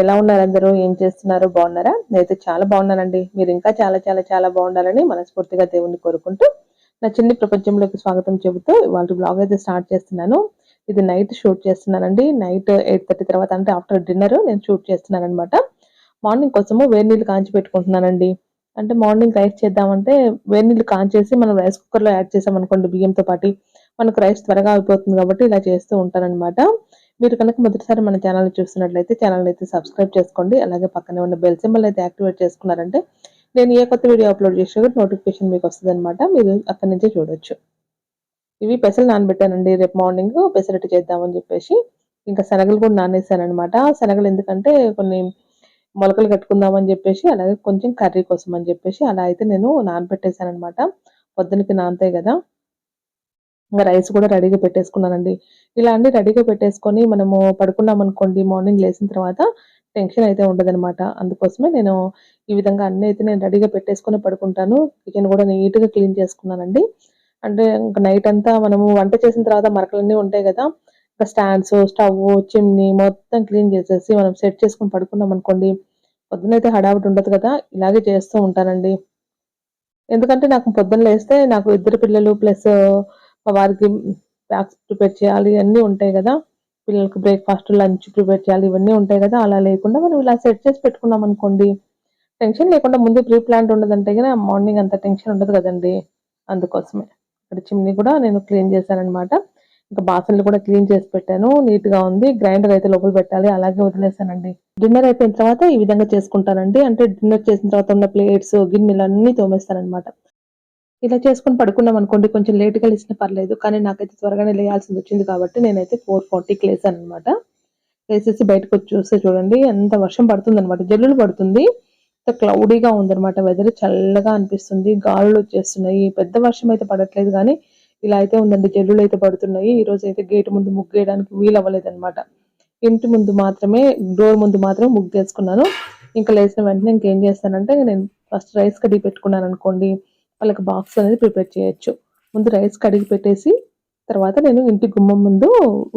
ఎలా ఉన్నారు అందరూ? ఏం చేస్తున్నారు? బాగున్నారా? నేనైతే చాలా బాగున్నానండి. మీరు ఇంకా చాలా చాలా చాలా బాగుండాలని మనస్ఫూర్తిగా దేవుణ్ణి కోరుకుంటూ నా చిన్ని ప్రపంచంలోకి స్వాగతం చెబుతూ వాళ్ళ బ్లాగ్ అయితే స్టార్ట్ చేస్తున్నాను. ఇది నైట్ షూట్ చేస్తున్నానండి. నైట్ ఎయిట్ థర్టీ తర్వాత అంటే ఆఫ్టర్ డిన్నర్ నేను షూట్ చేస్తున్నాను అనమాట మార్నింగ్ కోసము వేడి నీళ్ళు కాంచి పెట్టుకుంటున్నానండి. అంటే మార్నింగ్ రైస్ చేద్దామంటే వేడి నీళ్ళు కాంచేసి మనం రైస్ కుక్కర్లో యాడ్ చేసాం అనుకోండి బియ్యంతో పాటు. మనకు రైస్ త్వరగా అయిపోతుంది కాబట్టి ఇలా చేస్తూ ఉంటానన్నమాట. మీరు కనుక మొదటిసారి మన ఛానల్ చూస్తున్నట్లయితే ఛానల్ అయితే సబ్స్క్రైబ్ చేసుకోండి. అలాగే పక్కనే ఉన్న బెల్ సింబల్ అయితే యాక్టివేట్ చేసుకున్నారంటే నేను ఏ కొత్త వీడియో అప్లోడ్ చేసినా నోటిఫికేషన్ మీకు వస్తుంది అనమాట మీరు అక్కడి నుంచే చూడొచ్చు. ఇవి పెసలు నానబెట్టానండి. రేపు మార్నింగ్ పెసరట్టు చేద్దామని చెప్పేసి ఇంకా శనగలు కూడా నానేసాను అనమాట శనగలు ఎందుకంటే కొన్ని మొలకలు కట్టుకుందామని చెప్పేసి అలాగే కొంచెం కర్రీ కోసం అని చెప్పేసి అలా అయితే నేను నానబెట్టేశాను అనమాట పొద్దునకి నానతాయి కదా. ఇంకా రైస్ కూడా రెడీగా పెట్టేసుకున్నానండి. ఇలా అన్ని రెడీగా పెట్టేసుకొని మనము పడుకున్నాం అనుకోండి మార్నింగ్ లేచిన తర్వాత టెన్షన్ అయితే ఉండదనమాట అందుకోసమే నేను ఈ విధంగా అన్నీ అయితే నేను రెడీగా పెట్టేసుకొని పడుకుంటాను. కిచెన్ కూడా నీట్గా క్లీన్ చేసుకున్నానండి. అంటే ఇంకా నైట్ అంతా మనము వంట చేసిన తర్వాత మరకలన్నీ ఉంటాయి కదా ఇంకా స్టాండ్స్ స్టవ్ చిమ్నీ మొత్తం క్లీన్ చేసేసి మనం సెట్ చేసుకొని పడుకున్నాం అనుకోండి పొద్దునైతే హడావిడి ఉండదు కదా ఇలాగే చేస్తూ ఉంటానండి. ఎందుకంటే నాకు పొద్దున్న లేస్తే నాకు ఇద్దరు పిల్లలు ప్లస్ వారికి బ్యాగ్స్ ప్రిపేర్ చేయాలి అన్నీ ఉంటాయి కదా. పిల్లలకి బ్రేక్ఫాస్ట్ లంచ్ ప్రిపేర్ చేయాలి ఇవన్నీ ఉంటాయి కదా. అలా లేకుండా మనం ఇలా సెట్ చేసి పెట్టుకున్నాం అనుకోండి టెన్షన్ లేకుండా ముందు ప్రీ ప్లాంట్ ఉండదంటే కదా మార్నింగ్ అంత టెన్షన్ ఉండదు కదండి. అందుకోసమే. ఇక్కడ చిమ్ని కూడా నేను క్లీన్ చేశానమాట ఇంకా బాసన్లు కూడా క్లీన్ చేసి పెట్టాను. నీట్గా ఉంది. గ్రైండర్ అయితే లోపల పెట్టాలి. అలాగే వదిలేసానండి డిన్నర్ అయిపోయిన తర్వాత ఈ విధంగా చేసుకుంటానండి. అంటే డిన్నర్ చేసిన తర్వాత ఉన్న ప్లేట్స్ గిన్నెలు అన్నీ తోమేస్తానమాట ఇలా చేసుకొని పడుకున్నాం అనుకోండి కొంచెం లేట్గా లేచినా పర్లేదు కానీ నాకైతే త్వరగానే లేయాల్సింది వచ్చింది కాబట్టి నేనైతే ఫోర్ ఫార్టీకి లేసాను అనమాట లేసేసి బయటకు వచ్చి చూస్తే చూడండి ఎంత వర్షం పడుతుంది అనమాట జల్లులు పడుతుంది క్లౌడీగా ఉందన్నమాట. వెదర్ చల్లగా అనిపిస్తుంది గాలులు వచ్చేస్తున్నాయి. పెద్ద వర్షం అయితే పడట్లేదు కానీ ఇలా అయితే ఉందండి జల్లులు అయితే పడుతున్నాయి. ఈ రోజు అయితే గేట్ ముందు ముగ్గేయడానికి వీలు అవ్వలేదన్నమాట. ఇంటి ముందు మాత్రమే డోర్ ముందు మాత్రమే ముగ్గు వేసుకున్నాను ఇంకా లేచిన వెంటనే ఇంకేం చేస్తానంటే నేను ఫస్ట్ రైస్ కడిగి పెట్టుకున్నాను అనుకోండి వాళ్ళకి బాక్స్ అనేది ప్రిపేర్ చేయొచ్చు. ముందు రైస్ కడిగి పెట్టేసి తర్వాత నేను ఇంటి గుమ్మం ముందు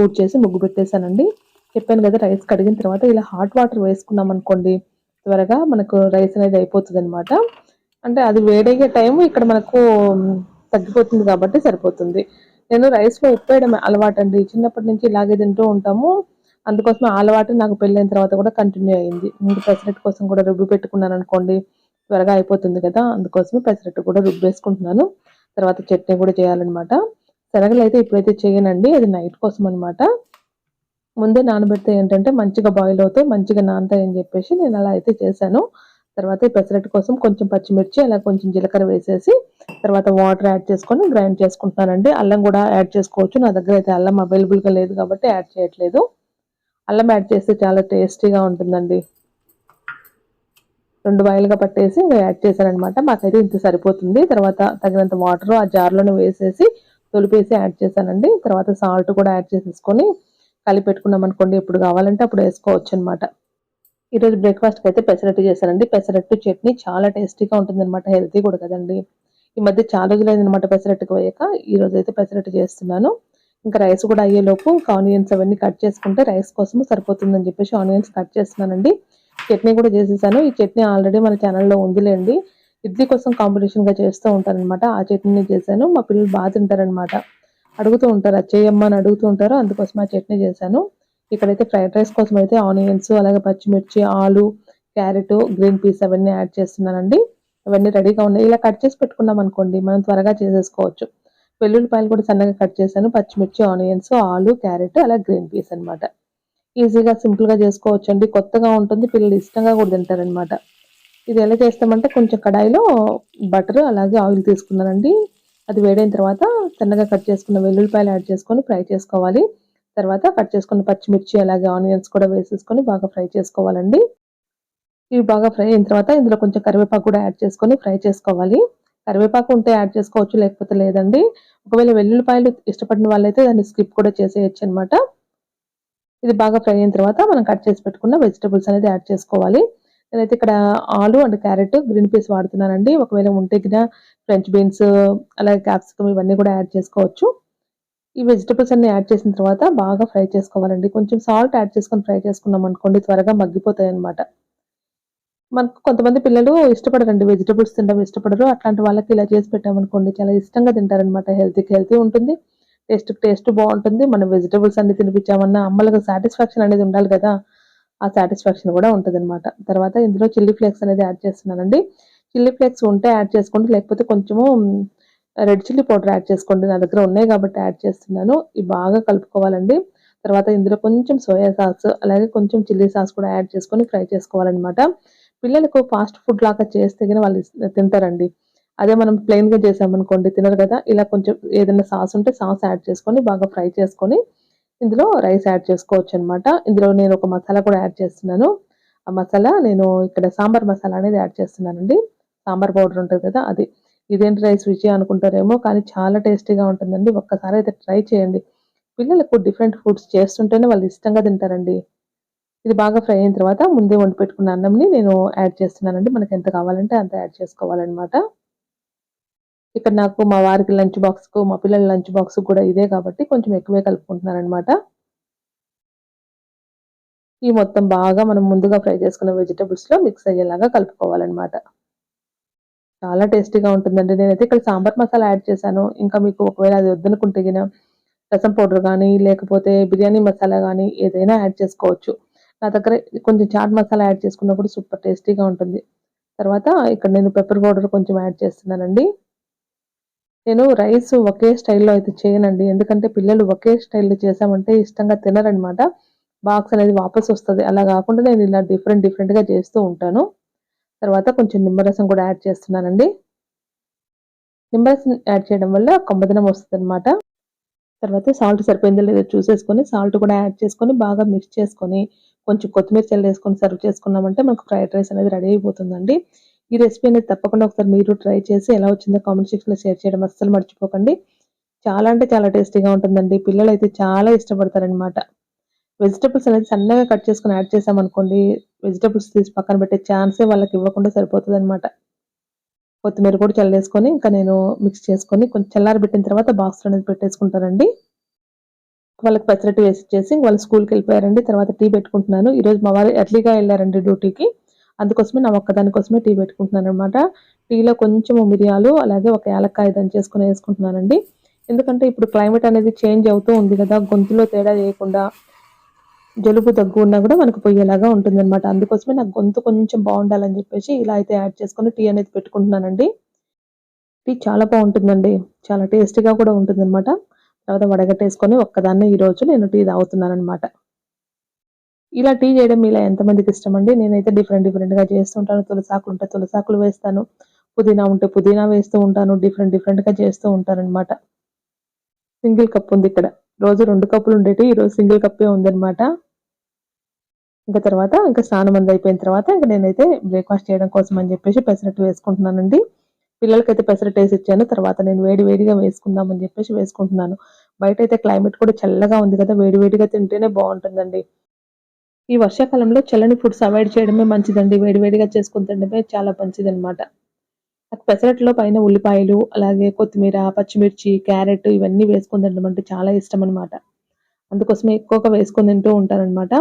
ఊడ్ చేసి ముగ్గు పెట్టేశానండి. చెప్పాను కదా రైస్ కడిగిన తర్వాత ఇలా హాట్ వాటర్ వేసుకున్నాం అనుకోండి త్వరగా మనకు రైస్ అనేది అయిపోతుంది అనమాట అంటే అది వేడయ్యే టైం ఇక్కడ మనకు తగ్గిపోతుంది కాబట్టి సరిపోతుంది. నేను రైస్లో ఉప్పు వేయడం అలవాటు అండి చిన్నప్పటి నుంచి ఇలాగే తింటూ ఉంటాము. అందుకోసం అలవాటు నాకు పెళ్ళైన తర్వాత కూడా కంటిన్యూ అయింది. ముందు పెసరెట్ కోసం కూడా రుబ్బి పెట్టుకున్నాను అనుకోండి త్వరగా అయిపోతుంది కదా అందుకోసమే పెసరట్టు కూడా రుబ్బేసుకుంటున్నాను. తర్వాత చట్నీ కూడా చేయాలన్నమాట. శనగలు అయితే ఇప్పుడైతే చేయనండి అది నైట్ కోసం అనమాట ముందే నానబెడితే ఏంటంటే మంచిగా బాయిల్ అవుతాయి మంచిగా నానతాయి అని చెప్పేసి నేను అలా అయితే చేశాను. తర్వాత పెసరట్టు కోసం కొంచెం పచ్చిమిర్చి అలా కొంచెం జీలకర్ర వేసేసి తర్వాత వాటర్ యాడ్ చేసుకొని గ్రైండ్ చేసుకుంటున్నానండి. అల్లం కూడా యాడ్ చేసుకోవచ్చు. నా దగ్గర అయితే అల్లం అవైలబుల్గా లేదు కాబట్టి యాడ్ చేయట్లేదు. అల్లం యాడ్ చేస్తే చాలా టేస్టీగా ఉంటుందండి. రెండు బాయిలుగా పట్టేసి యాడ్ చేశాను అనమాట మాకైతే ఇంత సరిపోతుంది. తర్వాత తగినంత వాటర్ ఆ జార్లోనే వేసేసి తొలిపేసి యాడ్ చేశానండి. తర్వాత సాల్ట్ కూడా యాడ్ చేసేసుకొని కలిపి పెట్టుకున్నాం అనుకోండి ఎప్పుడు కావాలంటే అప్పుడు వేసుకోవచ్చు అనమాట ఈరోజు బ్రేక్ఫాస్ట్కి అయితే పెసరట్టు చేశానండి. పెసరట్టు చట్నీ చాలా టేస్టీగా ఉంటుంది అనమాట హెల్తీ కూడా కదండి. ఈ మధ్య చాలా రోజులైందనమాట పెసరట్టుకు పోయాక ఈ రోజు అయితే పెసరట్టు చేస్తున్నాను. ఇంకా రైస్ కూడా అయ్యేలోపు ఆనియన్స్ అవన్నీ కట్ చేసుకుంటే రైస్ కోసం సరిపోతుందని చెప్పేసి ఆనియన్స్ కట్ చేస్తున్నానండి. చట్నీ కూడా చేసేసాను. ఈ చట్నీ ఆల్రెడీ మన ఛానల్లో ఉందిలేండి. ఇడ్లీ కోసం కాంపిటీషన్గా చేస్తూ ఉంటారనమాట ఆ చట్నీ చేశాను. మా పిల్లలు బాగా తింటారనమాట అడుగుతూ ఉంటారు అచ్చయ్యమ్మ అని అడుగుతూ ఉంటారు. అందుకోసం ఆ చట్నీ చేశాను. ఇక్కడైతే ఫ్రైడ్ రైస్ కోసం అయితే ఆనియన్స్ అలాగే పచ్చిమిర్చి ఆలు క్యారెట్ గ్రీన్ పీస్ అవన్నీ యాడ్ చేస్తున్నానండి. అవన్నీ రెడీగా ఉన్నాయి. ఇలా కట్ చేసి పెట్టుకున్నాం అనుకోండి మనం త్వరగా చేసేసుకోవచ్చు. వెల్లుల్లిపాయలు కూడా సన్నగా కట్ చేశాను. పచ్చిమిర్చి ఆనియన్స్ ఆలు క్యారెట్ అలా గ్రీన్ పీస్ అనమాట ఈజీగా సింపుల్గా చేసుకోవచ్చు అండి కొత్తగా ఉంటుంది పిల్లలు ఇష్టంగా కూడా తింటారనమాట ఇది ఎలా చేస్తామంటే కొంచెం కడాయిలో బటర్ అలాగే ఆయిల్ తీసుకున్నానండి. అది వేడైన తర్వాత సన్నగా కట్ చేసుకున్న వెల్లుల్లిపాయలు యాడ్ చేసుకొని ఫ్రై చేసుకోవాలి. తర్వాత కట్ చేసుకున్న పచ్చిమిర్చి అలాగే ఆనియన్స్ కూడా వేసేసుకొని బాగా ఫ్రై చేసుకోవాలండి. ఇవి బాగా ఫ్రై అయిన తర్వాత ఇందులో కొంచెం కరివేపాకు కూడా యాడ్ చేసుకొని ఫ్రై చేసుకోవాలి. కరివేపాకు ఉంటే యాడ్ చేసుకోవచ్చు లేకపోతే లేదండి. ఒకవేళ వెల్లుల్లిపాయలు ఇష్టపడిన వాళ్ళైతే దాన్ని స్కిప్ కూడా చేసేయచ్చు అనమాట ఇది బాగా ఫ్రై అయిన తర్వాత మనం కట్ చేసి పెట్టుకున్న వెజిటబుల్స్ అనేది యాడ్ చేసుకోవాలి. నేనైతే ఇక్కడ ఆలు అండ్ క్యారెట్ గ్రీన్ పీస్ వాడుతున్నానండి. ఒకవేళ ఉంటే కింద ఫ్రెంచ్ బీన్స్ అలాగే క్యాప్సికమ్ ఇవన్నీ కూడా యాడ్ చేసుకోవచ్చు. ఈ వెజిటబుల్స్ అన్ని యాడ్ చేసిన తర్వాత బాగా ఫ్రై చేసుకోవాలండి. కొంచెం సాల్ట్ యాడ్ చేసుకొని ఫ్రై చేసుకున్నాం అనుకోండి త్వరగా మగ్గిపోతాయి అనమాట మనకు కొంతమంది పిల్లలు ఇష్టపడరండి. వెజిటబుల్స్ తినడం ఇష్టపడరు. అట్లాంటి వాళ్ళకి ఇలా చేసి పెట్టామనుకోండి చాలా ఇష్టంగా తింటారనమాట హెల్తీకి హెల్తీ ఉంటుంది. టేస్ట్ టేస్ట్ బాగుంటుంది. మనం వెజిటబుల్స్ అన్ని తినిపించామన్నా అమ్మలకు సాటిస్ఫాక్షన్ అనేది ఉండాలి కదా. ఆ సాటిస్ఫాక్షన్ కూడా ఉంటుంది అనమాట తర్వాత ఇందులో చిల్లీ ఫ్లేక్స్ అనేది యాడ్ చేస్తున్నానండి. చిల్లీ ఫ్లేక్స్ ఉంటే యాడ్ చేసుకోండి. లేకపోతే కొంచెము రెడ్ చిల్లీ పౌడర్ యాడ్ చేసుకోండి. నా దగ్గర ఉన్నాయి కాబట్టి యాడ్ చేస్తున్నాను. ఇవి బాగా కలుపుకోవాలండి. తర్వాత ఇందులో కొంచెం సోయా సాస్ అలాగే కొంచెం చిల్లీ సాస్ కూడా యాడ్ చేసుకొని ఫ్రై చేసుకోవాలన్నమాట. పిల్లలకు ఫాస్ట్ ఫుడ్ లాగా చేస్తే కానీ వాళ్ళు తింటారండి. అదే మనం ప్లెయిన్గా చేసామనుకోండి తినరు కదా? ఇలా కొంచెం ఏదైనా సాస్ ఉంటే సాస్ యాడ్ చేసుకొని బాగా ఫ్రై చేసుకొని ఇందులో రైస్ యాడ్ చేసుకోవచ్చు అనమాట ఇందులో నేను ఒక మసాలా కూడా యాడ్ చేస్తున్నాను. ఆ మసాలా నేను ఇక్కడ సాంబార్ మసాలా అనేది యాడ్ చేస్తున్నానండి. సాంబార్ పౌడర్ ఉంటుంది కదా అది. ఇదేంటి రైస్ రుచి అనుకుంటారేమో కానీ చాలా టేస్టీగా ఉంటుందండి. ఒక్కసారి అయితే ట్రై చేయండి. పిల్లలకు డిఫరెంట్ ఫుడ్స్ చేస్తుంటేనే వాళ్ళు ఇష్టంగా తింటారండి. ఇది బాగా ఫ్రై అయిన తర్వాత ముందే వండి పెట్టుకున్న అన్నంని నేను యాడ్ చేస్తున్నానండి. మనకి ఎంత కావాలంటే అంత యాడ్ చేసుకోవాలన్నమాట. ఇక్కడ నాకు మా వారికి లంచ్ బాక్స్కు మా పిల్లల లంచ్ బాక్స్ కూడా ఇదే కాబట్టి కొంచెం ఎక్కువే కలుపుకుంటున్నారనమాట ఈ మొత్తం బాగా మనం ముందుగా ఫ్రై చేసుకున్న వెజిటేబుల్స్లో మిక్స్ అయ్యేలాగా కలుపుకోవాలన్నమాట. చాలా టేస్టీగా ఉంటుందండి. నేనైతే ఇక్కడ సాంబార్ మసాలా యాడ్ చేశాను. ఇంకా మీకు ఒకవేళ అది వద్దనుకుంటే గిన రసం పౌడర్ కానీ లేకపోతే బిర్యానీ మసాలా కానీ ఏదైనా యాడ్ చేసుకోవచ్చు. నా దగ్గర కొంచెం చాట్ మసాలా యాడ్ చేసుకున్నప్పుడు సూపర్ టేస్టీగా ఉంటుంది. తర్వాత ఇక్కడ నేను పెప్పర్ పౌడర్ కొంచెం యాడ్ చేస్తున్నానండి. నేను రైస్ ఒకే స్టైల్లో అయితే చేయనండి. ఎందుకంటే పిల్లలు ఒకే స్టైల్లో చేసామంటే ఇష్టంగా తినరనమాట. బాక్స్ అనేది వాపస్ వస్తుంది. అలా కాకుండా నేను ఇలా డిఫరెంట్ డిఫరెంట్గా చేస్తూ ఉంటాను. తర్వాత కొంచెం నిమ్మరసం కూడా యాడ్ చేస్తున్నానండి. నిమ్మరసం యాడ్ చేయడం వల్ల కొమ్మదనం వస్తుంది అనమాట తర్వాత సాల్ట్ సరిపోయిందో లేదో చూసేసుకొని సాల్ట్ కూడా యాడ్ చేసుకొని బాగా మిక్స్ చేసుకొని కొంచెం కొత్తిమీర చల్లేసుకొని సర్వ్ చేసుకున్నామంటే మనకు ఫ్రైడ్ రైస్ అనేది రెడీ అయిపోతుందండి. ఈ రెసిపీ అనేది తప్పకుండా ఒకసారి మీరు ట్రై చేసి ఎలా వచ్చిందో కామెంట్ సెక్షన్లో షేర్ చేయడం అస్సలు మర్చిపోకండి. చాలా అంటే చాలా టేస్టీగా ఉంటుందండి. పిల్లలు అయితే చాలా ఇష్టపడతారనమాట వెజిటబుల్స్ అనేది సన్నగా కట్ చేసుకొని యాడ్ చేసామనుకోండి వెజిటబుల్స్ తీసి పక్కన పెట్టే ఛాన్సే వాళ్ళకి ఇవ్వకుండా సరిపోతుంది అనమాట కొత్తిమీర కూడా చల్లేసుకొని ఇంకా నేను మిక్స్ చేసుకొని కొంచెం చల్లారబెట్టిన తర్వాత బాక్స్లో అనేది పెట్టేసుకుంటానండి. వాళ్ళకి పెసరట్టు వేసి చేసి వాళ్ళు స్కూల్కి వెళ్ళిపోయారండి. తర్వాత టీ పెట్టుకుంటున్నాను. ఈరోజు మా వారు ఎర్లీగా వెళ్ళారండి డ్యూటీకి అందుకోసమే నా ఒక్కదానికోసమే టీ పెట్టుకుంటున్నాను అనమాట టీలో కొంచెం మిరియాలు అలాగే ఒక యాలక్కాయ దంచేసుకుని వేసుకుంటున్నానండి. ఎందుకంటే ఇప్పుడు క్లైమేట్ అనేది చేంజ్ అవుతూ ఉంది కదా గొంతులో తేడా చేయకుండా జలుబు దగ్గు ఉన్నా కూడా మనకు పోయేలాగా ఉంటుంది అనమాట అందుకోసమే నాకు గొంతు కొంచెం బాగుండాలని చెప్పేసి ఇలా అయితే యాడ్ చేసుకొని టీ అనేది పెట్టుకుంటున్నానండి. టీ చాలా బాగుంటుందండి. చాలా టేస్టీగా కూడా ఉంటుందన్నమాట. తర్వాత వడగట్టేసుకొని ఒక్కదాన్నే ఈరోజు నేను టీ తాగుతున్నాను అనమాట ఇలా టీ చేయడం ఇలా ఎంతమందికి ఇష్టం అండి నేనైతే డిఫరెంట్ డిఫరెంట్గా చేస్తుంటాను. తులసాకులు ఉంటే తులసాకులు వేస్తాను. పుదీనా ఉంటే పుదీనా వేస్తూ ఉంటాను. డిఫరెంట్ డిఫరెంట్గా చేస్తూ ఉంటాను సింగిల్ కప్ ఉంది ఇక్కడ. రోజు రెండు కప్పులు ఉండేటి ఈ రోజు సింగిల్ కప్పే ఉందన్నమాట. ఇంకా తర్వాత ఇంకా స్నానం అంది అయిపోయిన తర్వాత ఇంకా నేనైతే బ్రేక్ఫాస్ట్ చేయడం కోసం అని చెప్పేసి పెసరట్టు వేసుకుంటున్నానండి. పిల్లలకైతే పెసరట్టు వేసి ఇచ్చాను. తర్వాత నేను వేడి వేడిగా వేసుకుందామని చెప్పేసి వేసుకుంటున్నాను. బయట అయితే క్లైమేట్ కూడా చల్లగా ఉంది కదా. వేడి వేడిగా తింటేనే బాగుంటుందండి. ఈ వర్షాకాలంలో చల్లని ఫుడ్స్ అవాయిడ్ చేయడమే మంచిదండి. వేడివేడిగా చేసుకుని తినడమే చాలా మంచిదన్నమాట. నాకు పెసరట్లో పైన ఉల్లిపాయలు అలాగే కొత్తిమీర పచ్చిమిర్చి క్యారెట్ ఇవన్నీ వేసుకొని తినడం అంటే చాలా ఇష్టం అనమాట అందుకోసమే ఎక్కువగా వేసుకొని తింటూ ఉంటానన్నమాట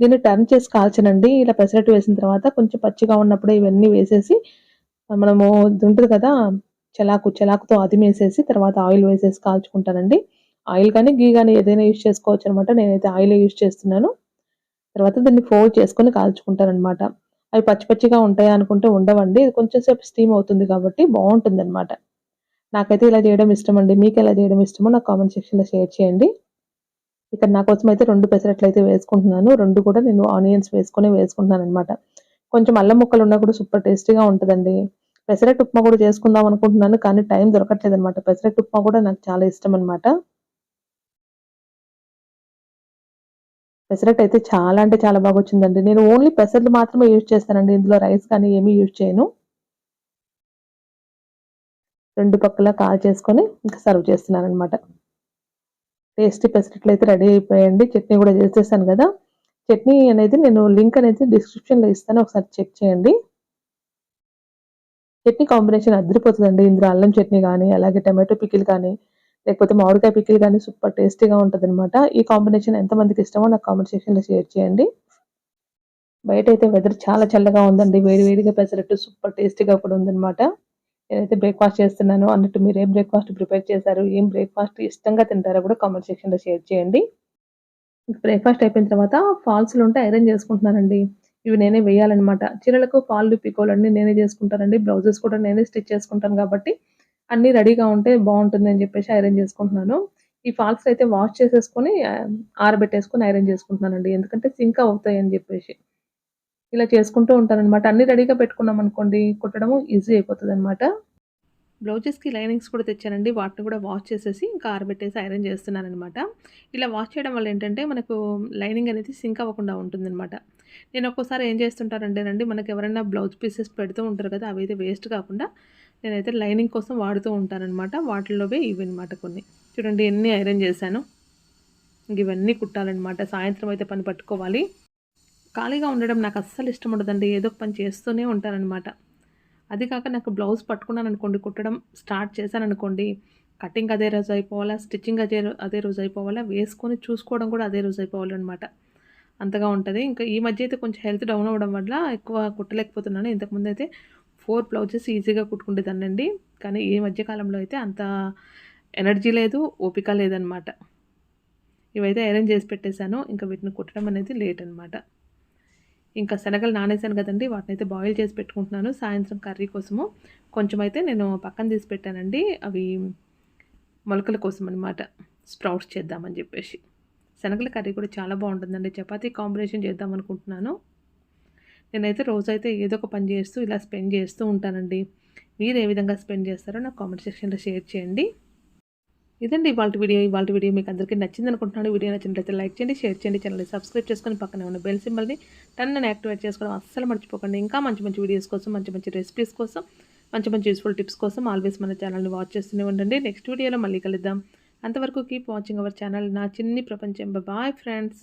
నేను టర్న్ చేసి కాల్చనండి. ఇలా పెసరట్టు వేసిన తర్వాత కొంచెం పచ్చిగా ఉన్నప్పుడే ఇవన్నీ వేసేసి మనము ఉంటుంది కదా చెలాకు చెలాకుతో అది వేసేసి తర్వాత ఆయిల్ వేసేసి కాల్చుకుంటానండి. ఆయిల్ కానీ గీ కానీ ఏదైనా యూజ్ చేసుకోవచ్చు అనమాట నేనైతే ఆయిల్ యూజ్ చేస్తున్నాను. తర్వాత దీన్ని ఫోల్డ్ చేసుకొని కాల్చుకుంటారనమాట అవి పచ్చి పచ్చిగా ఉంటాయి అనుకుంటే ఉండవండి. ఇది కొంచెం సేపు స్టీమ్ అవుతుంది కాబట్టి బాగుంటుంది అనమాట నాకైతే ఇలా చేయడం ఇష్టం అండి మీకు ఎలా చేయడం ఇష్టమో నాకు కామెంట్ సెక్షన్లో షేర్ చేయండి. ఇక్కడ నా కోసం అయితే రెండు పెసరట్లు అయితే వేసుకుంటున్నాను. రెండు కూడా నేను ఆనియన్స్ వేసుకొని వేసుకుంటున్నాను అనమాట కొంచెం అల్లం ముక్కలు ఉన్నా కూడా సూపర్ టేస్టీగా ఉంటుందండి. పెసరట్టు ఉప్మా కూడా చేసుకుందాం అనుకుంటున్నాను కానీ టైం దొరకట్లేదు అనమాట పెసరట్టు ఉప్మా కూడా నాకు చాలా ఇష్టం అనమాట పెసరట్ అయితే చాలా అంటే చాలా బాగా వచ్చిందండి. నేను ఓన్లీ పెసర్లు మాత్రమే యూజ్ చేస్తానండి. ఇందులో రైస్ కానీ ఏమీ యూజ్ చేయను. రెండు పక్కల కాల్ చేసుకొని ఇంకా సర్వ్ చేస్తున్నాను అనమాట టేస్టీ పెసరట్లు అయితే రెడీ అయిపోయాయండి. చట్నీ కూడా చేసేసాను కదా. చట్నీ అనేది నేను లింక్ అనేది డిస్క్రిప్షన్లో ఇస్తాను. ఒకసారి చెక్ చేయండి. చట్నీ కాంబినేషన్ అదిరిపోతుందండి ఇందులో అల్లం చట్నీ కానీ అలాగే టమాటో పికిల్ కానీ లేకపోతే మామిడికాయ పికిల్ కానీ సూపర్ టేస్టీగా ఉంటుంది అనమాట ఈ కాంబినేషన్ ఎంతమందికి ఇష్టమో నాకు కామెంట్ సెక్షన్లో షేర్ చేయండి. బయట అయితే వెదర్ చాలా చల్లగా ఉందండి. వేడి వేడిగా పెసరట్టు సూపర్ టేస్టీగా కూడా ఉందన్నమాట. నేనైతే బ్రేక్ఫాస్ట్ చేస్తున్నాను. అన్నట్టు మీరు ఏం బ్రేక్ఫాస్ట్ ప్రిపేర్ చేశారు ఏం బ్రేక్ఫాస్ట్ ఇష్టంగా తింటారో కూడా కామెంట్ సెక్షన్లో షేర్ చేయండి. బ్రేక్ఫాస్ట్ అయిపోయిన తర్వాత ఫాల్స్లు ఉంటే ఐరన్ చేసుకుంటున్నానండి. ఇవి నేనే వేయాలన్నమాట. చీరలకు ఫాల్ పికోలన్నీ నేనే చేసుకుంటానండి. బ్లౌజెస్ కూడా నేనే స్టిచ్ చేసుకుంటాను కాబట్టి అన్నీ రెడీగా ఉంటే బాగుంటుంది అని చెప్పేసి ఐరన్ చేసుకుంటున్నాను. ఈ ఫాల్స్ అయితే వాష్ చేసేసుకొని ఆరబెట్టేసుకొని ఐరన్ చేసుకుంటున్నానండి. ఎందుకంటే సింక్ అవుతాయి అని చెప్పేసి. ఇలా చేసుకుంటూ ఉంటానన్నమాట. అన్ని రెడీగా పెట్టుకున్నాం అనుకోండి కుట్టడము ఈజీ అయిపోతుంది అనమాట బ్లౌజెస్కి లైనింగ్స్ కూడా తెచ్చానండి. వాటిని కూడా వాష్ చేసేసి ఇంకా ఆరబెట్టేసి ఐరన్ చేస్తున్నాను అనమాట ఇలా వాష్ చేయడం వల్ల ఏంటంటే మనకు లైనింగ్ అనేది సింక్ అవ్వకుండా ఉంటుందన్నమాట. నేను ఒక్కోసారి ఏం చేస్తుంటానంటేనండి మనకు ఎవరైనా బ్లౌజ్ పీసెస్ పెడుతూ ఉంటారు కదా అవి అయితే వేస్ట్ కాకుండా నేనైతే లైనింగ్ కోసం వాడుతూ ఉంటానన్నమాట. వాటిల్లోవే ఇవి అనమాట కొన్ని. చూడండి ఎన్ని ఐరన్ చేశాను. ఇవన్నీ కుట్టాలన్నమాట. సాయంత్రం అయితే పని పట్టుకోవాలి. ఖాళీగా ఉండడం నాకు అస్సలు ఇష్టం ఉండదండి. ఏదో పని చేస్తూనే ఉంటానన్నమాట. అది కాక నాకు బ్లౌజ్ పట్టుకున్నాను అనుకోండి కుట్టడం స్టార్ట్ చేశాను అనుకోండి కటింగ్ అదే రోజు అయిపోవాలా స్టిచ్చింగ్ అదే అదే రోజు అయిపోవాలా వేసుకొని చూసుకోవడం కూడా అదే రోజు అయిపోవాలన్నమాట. అంతగా ఉంటుంది. ఇంకా ఈ మధ్య అయితే కొంచెం హెల్త్ డౌన్ అవ్వడం వల్ల ఎక్కువ కుట్టలేకపోతున్నాను. ఇంతకుముందు అయితే ఫోర్ బ్లౌజెస్ ఈజీగా కుట్టుకుంటేదానండి కానీ ఈ మధ్యకాలంలో అయితే అంత ఎనర్జీ లేదు ఓపిక లేదనమాట ఇవైతే అరేంజ్ చేసి పెట్టేశాను. ఇంకా వీటిని కుట్టడం అనేది లేట్ అనమాట ఇంకా శనగలు నానేసాను కదండి వాటిని అయితే బాయిల్ చేసి పెట్టుకుంటున్నాను సాయంత్రం కర్రీ కోసము. కొంచెం అయితే నేను పక్కన తీసి పెట్టానండి అవి మొలకల కోసం అనమాట స్ప్రౌట్స్ చేద్దామని చెప్పేసి. శనగల కర్రీ కూడా చాలా బాగుంటుందండి. చపాతీ కాంబినేషన్ చేద్దాం అనుకుంటున్నాను నేనైతే రోజైతే ఏదో ఒక పని చేస్తూ ఇలా స్పెండ్ చేస్తూ ఉంటానండి. మీరు ఏ విధంగా స్పెండ్ చేస్తారో నాకు కామెంట్ సెక్షన్లో షేర్ చేయండి. ఇదండి ఇవాళ వీడియో. ఇవాళ వీడియో మీకు అందరికీ నచ్చింది అనుకుంటున్నాను. వీడియో నచ్చినట్లయితే లైక్ చేయండి షేర్ చేయండి ఛానల్ని సబ్స్క్రైబ్ చేసుకొని పక్కనే ఉన్న బెల్ సింబల్ని టన్ యాక్టివేట్ చేసుకోవడం అస్సలు మర్చిపోకండి. ఇంకా మంచి మంచి వీడియోస్ కోసం మంచి మంచి రెసిపీస్ కోసం మంచి మంచి యూస్ఫుల్ టిప్స్ కోసం ఆల్వేస్ మన ఛానల్ని వాచ్ చేస్తూనే ఉండండి. నెక్స్ట్ వీడియోలో మళ్ళీ కలుద్దాం. అంతవరకు కీప్ వాచింగ్ అవర్ ఛానల్. నా చిన్ని ప్రపంచం. Bye friends.